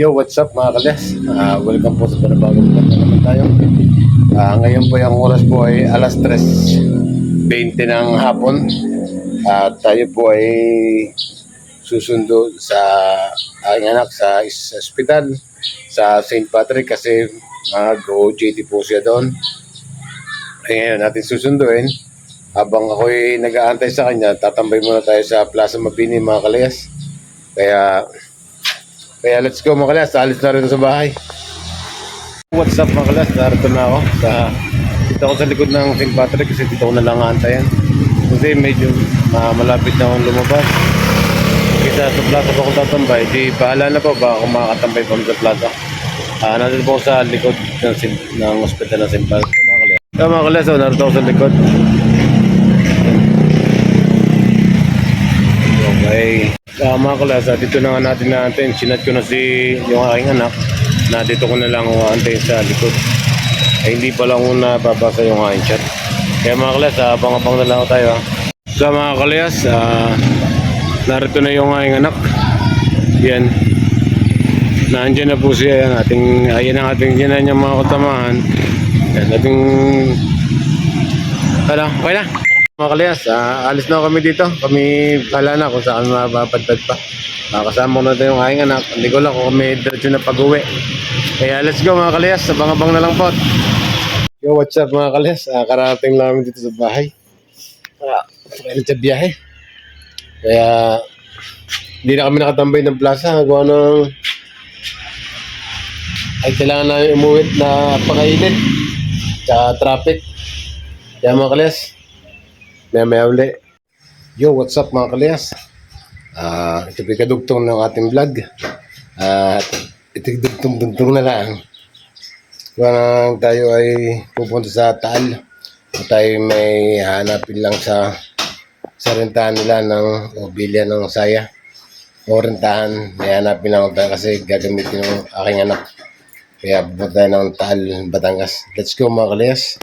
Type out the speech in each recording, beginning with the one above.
Yo, what's up mga kalas? Ah, welcome po sa panabagong vlog na naman tayo. Ah, ngayon po yung oras po ay alas 3.20 ng hapon. At tayo po ay susundo sa aking anak sa ospital sa St. Patrick kasi mag-OJT po siya doon. Ay ngayon natin susunduin. Habang ako'y nag-aantay sa kanya, tatambay muna tayo sa Plaza Mabini mga kalayas. Kaya kaya let's go mga kalas, alis na rin sa bahay. What's up mga kalas, narito na ako. Sa, dito ako sa likod ng St. Patrick kasi dito ko na lang aantayan. Kasi medyo ah, malapit na akong lumabas. Kasi sa plaza pa ako tatambay, di bahala na po ba kung makakatambay pa sa plaza. Ah, nandito po sa likod ng, ng hospital ng St. Patrick. Mga kalas. So, mga kalas, oh, narito ako sa likod. Okay. Uh, mga kalasa, dito na nga natin natin. Sinat ko na si yung aking anak na dito ko na lang antay sa likod. Ay hindi pa lang una babasa yung aking chat. Kaya mga kalasa, abang-abang na lang tayo. Ha? So mga kalayas, ah, narito na yung aking anak. Yan. Nandiyan na po siya. Yan, ating, ayan ang ating ginan niya mga katamahan. Yan, ating... Ano, okay na. Mga kalayas, ah, alis na kami dito. Kami pala na kung saan mapapadpad pa. Ah, kasama ko na ito yung aking anak. Hindi ko lang kung may diretso na pag-uwi. Kaya let's go mga kalayas. Abang-abang na lang po. Yo, what's up mga kalayas? Ah, karating lang kami dito sa bahay. Ah, meron sa biyahe. Kaya hindi na kami nakatambay ng plaza. Gawa ng ay kailangan namin umuwi na pakainit. Sa traffic. Kaya mga kalayas, Maya maya uli. Yo, what's up mga kalayas? Ah, ito kadugtong ng ating vlog. At ito yung dugtong-dugtong na lang. Kung tayo ay pupunta sa Taal, tayo may hanapin lang sa sa rentahan nila ng o bilya ng saya. O rentahan, may hanapin lang tayo kasi gagamitin ng aking anak. Kaya pupunta tayo ng Taal, Batangas. Let's go mga kalayas.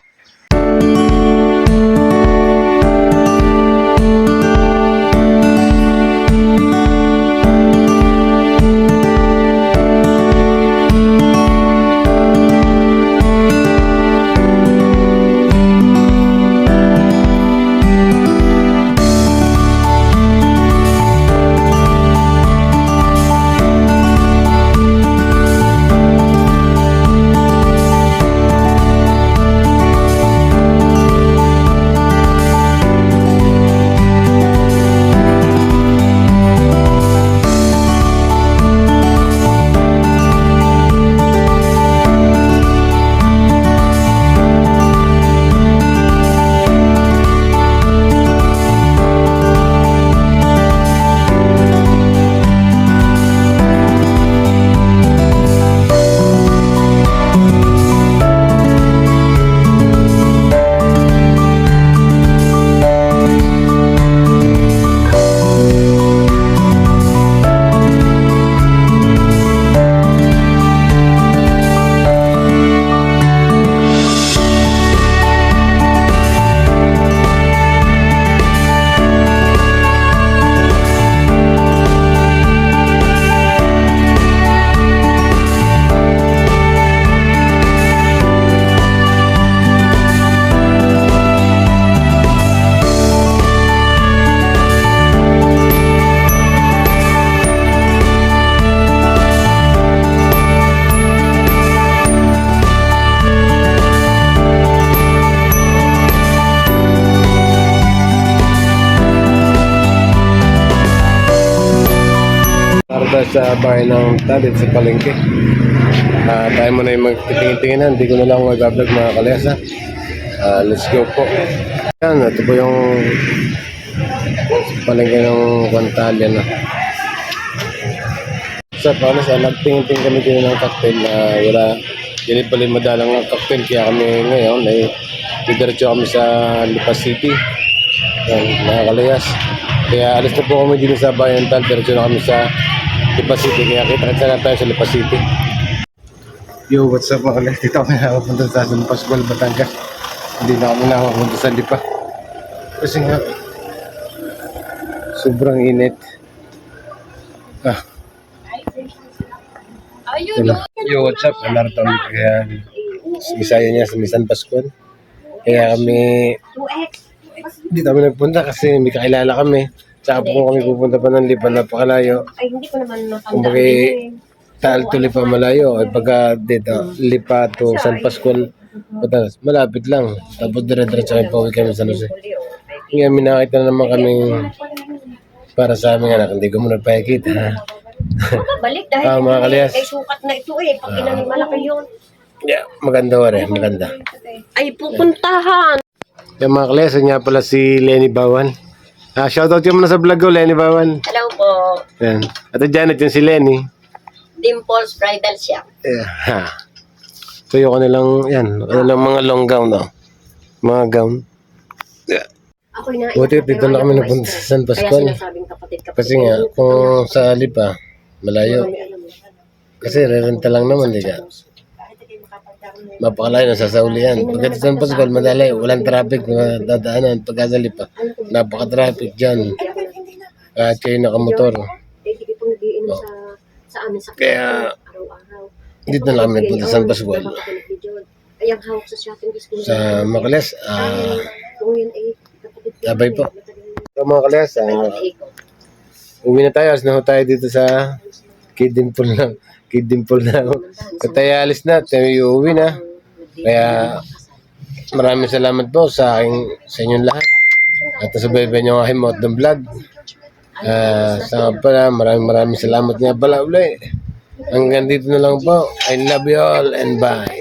Para sa bahay ng Talit sa Palengke. Ah, tayo muna yung magtitingin-tinginan. Hindi ko na lang mag-vlog mga kalesa. Ah, let's go po. Yan, ito po yung palengke ng Quantalian. Na. Sa paano sa nagtingin-tingin kami din ng cocktail na wala hindi pala madalang ng cocktail kaya kami ngayon ay didiretso kami sa Lipas City. Yan, mga kalayas. Kaya alis na po kami din sa Bayan Tal, diretso na kami sa Lipas City. Kaya kita-kita na tayo sa Lipas City. Yo, what's up mga kalayas? Dito kami nakapunta sa San Pascual, Batangas. Hindi na kami nakapunta sa Lipa. Kasi nga, sobrang init. Ah, Ayun, Ano? Yo, what's up? Alarto kami kaya isaya niya sa Misan Pascual. Kaya kami dito kami nagpunta kasi may kakilala kami. Tsaka po kung kami pupunta pa ng Lipa, napakalayo. Ay, hindi ko naman Kung natanda. bagi Taal to Lipa malayo, ay pagka dito, Lipa to San Pascual, Patanas, malapit lang. Tapos dire-diretso kami pauwi kami sa Jose. Kaya may nakita na naman kami para sa aming anak. Hindi ko muna pakikita. ha? Balik dahil Ah, mga kalyas. ay sukat na ito eh. Pag inanin malaki yun. Yeah, maganda wala, maganda. Ay, pupuntahan. Yung mga klase niya pala si Lenny Bawan. Ah, shoutout yung muna sa vlog ko, Lenny Bawan. Hello po. Yan. At Janet yung si Lenny. Dimples Bridal Shop. Yeah. Ha. So yung kanilang, yan, kanilang mga long gown, no? Mga gown. Yeah. Ako'y na Buti dito na kami napunta sa San Kaya Pascual. sinasabing kapatid kapatid. Kasi nga, kung sa Lipa, malayo. Kasi rerenta lang naman, di ka? Mapakalayo na sa Saulian. Pagka sa San Pascual, madali. Walang traffic na dadaanan. Pagka sa Lipa, napaka-traffic dyan. Kahit kayo nakamotor. Sa Kaya, dito na kami nagpunta sa San Pascual. Sa Macales, ah. Sabay po. sa Macales, ah, uwi na tayo. Alas na tayo dito sa Na. Kidimple na. Sa tayo alis na, tayo uuwi na. Kaya, maraming salamat po sa aking, sa inyong lahat. At sa baybay nyo aking Mot ng Vlog. Ah, sa pala, maraming maraming salamat nga pala uli. Hanggang dito na lang po. I love you all and bye.